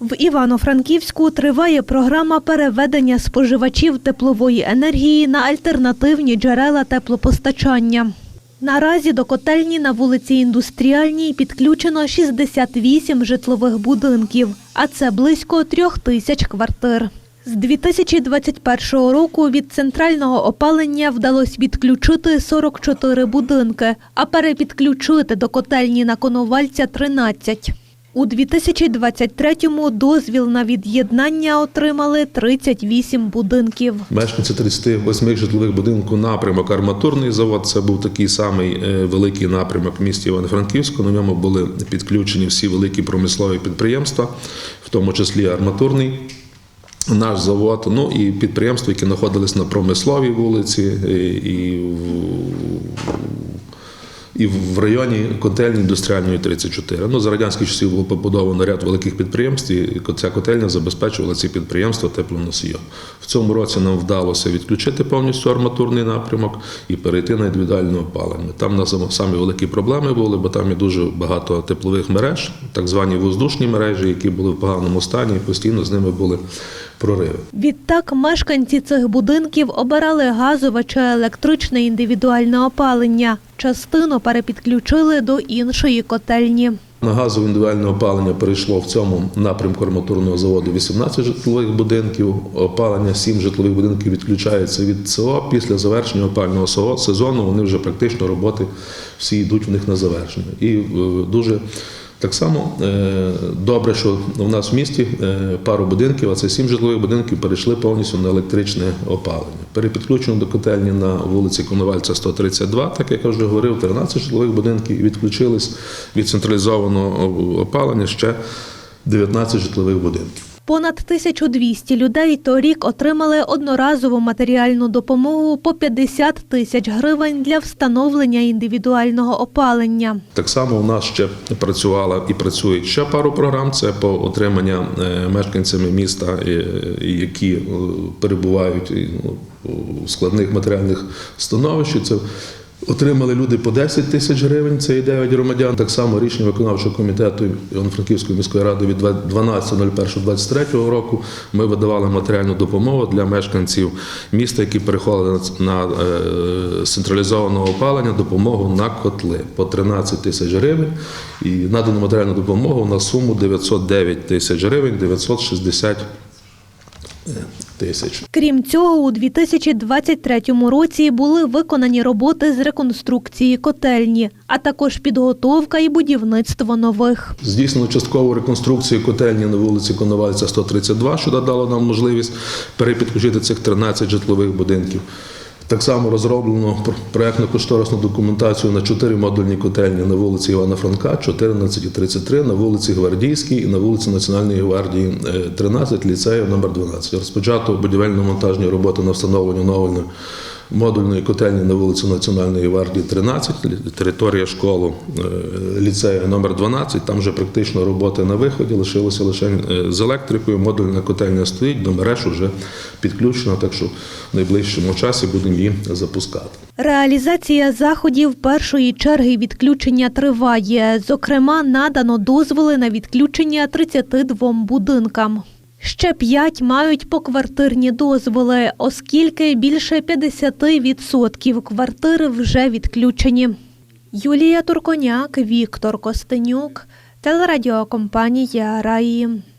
В Івано-Франківську триває програма переведення споживачів теплової енергії на альтернативні джерела теплопостачання. Наразі до котельні на вулиці Індустріальній підключено 68 житлових будинків, а це близько трьох тисяч квартир. З 2021 року від центрального опалення вдалося відключити 44 будинки, а перепідключити до котельні на Коновальця 13. У 2023-му дозвіл на від'єднання отримали 38 будинків. Мешканці 38 житлових будинків напрямок арматурний завод. Це був такий самий е, великий напрямок в місті Івано-Франківську. На ньому були підключені всі великі промислові підприємства, в тому числі арматурний. Наш завод, ну і підприємства, які знаходились на промисловій вулиці, і, і і в районі котельні індустріальної 34. Ну, за радянських часів було побудовано ряд великих підприємств, і ця котельня забезпечувала ці підприємства теплоносієм. В цьому році нам вдалося відключити повністю арматурний напрямок і перейти на індивідуальне опалення. Там у нас самі великі проблеми були, бо там є дуже багато теплових мереж, так звані воздушні мережі, які були в поганому стані, і постійно з ними були прориви. Відтак мешканці цих будинків обирали газове чи електричне індивідуальне опалення. Частину перепідключили до іншої котельні. На газове індивідуальне опалення перейшло в цьому напрямку арматурного заводу 18 житлових будинків. Опалення 7 житлових будинків відключається від ЦО. Після завершення опального сезону вони вже практично роботи всі йдуть в них на завершення. І е, дуже так само е, добре, що в нас в місті е, пару будинків, а це сім житлових будинків, перейшли повністю на електричне опалення. Перепідключено до котельні на вулиці Коновальця 132, так як я вже говорив, 13 житлових будинків відключились від централізованого опалення ще 19 житлових будинків. Понад 1200 людей торік отримали одноразову матеріальну допомогу по 50 тисяч гривень для встановлення індивідуального опалення. Так само у нас ще працювала і працює ще пару програм. Це по отримання е, мешканцями міста, е, які е, перебувають ну, у складних матеріальних становищах. Це Отримали люди по 10 тисяч гривень, це і 9 громадян. Так само рішення виконавчого комітету Івано-Франківської міської ради від 12.01.23 року ми видавали матеріальну допомогу для мешканців міста, які переходили на е, централізованого опалення, допомогу на котли по 13 тисяч гривень. І надану матеріальну допомогу на суму 909 тисяч гривень, 960 тисяч. Крім цього, у 2023 році були виконані роботи з реконструкції котельні, а також підготовка і будівництво нових. Здійснено часткову реконструкцію котельні на вулиці Коновальця 132, що дало нам можливість перепідключити цих 13 житлових будинків. Так само розроблено проєктно-кошторисну документацію на чотири модульні котельні на вулиці Івана Франка, 14 і 33, на вулиці Гвардійській і на вулиці Національної гвардії е, 13, ліцею номер 12. Розпочато будівельно-монтажні роботи на встановлення нової модульної котельні на вулиці Національної гвардії 13, територія школи е, ліцею номер 12. Там вже практично роботи на виході, лишилося лише е, з електрикою. Модульна котельня стоїть, до мереж вже підключена, так що в найближчому часі будемо її запускати. Реалізація заходів першої черги відключення триває. Зокрема, надано дозволи на відключення 32 будинкам. Ще п'ять мають поквартирні дозволи, оскільки більше 50% квартир вже відключені. Юлія Турконяк, Віктор Костенюк, телерадіокомпанія Раї.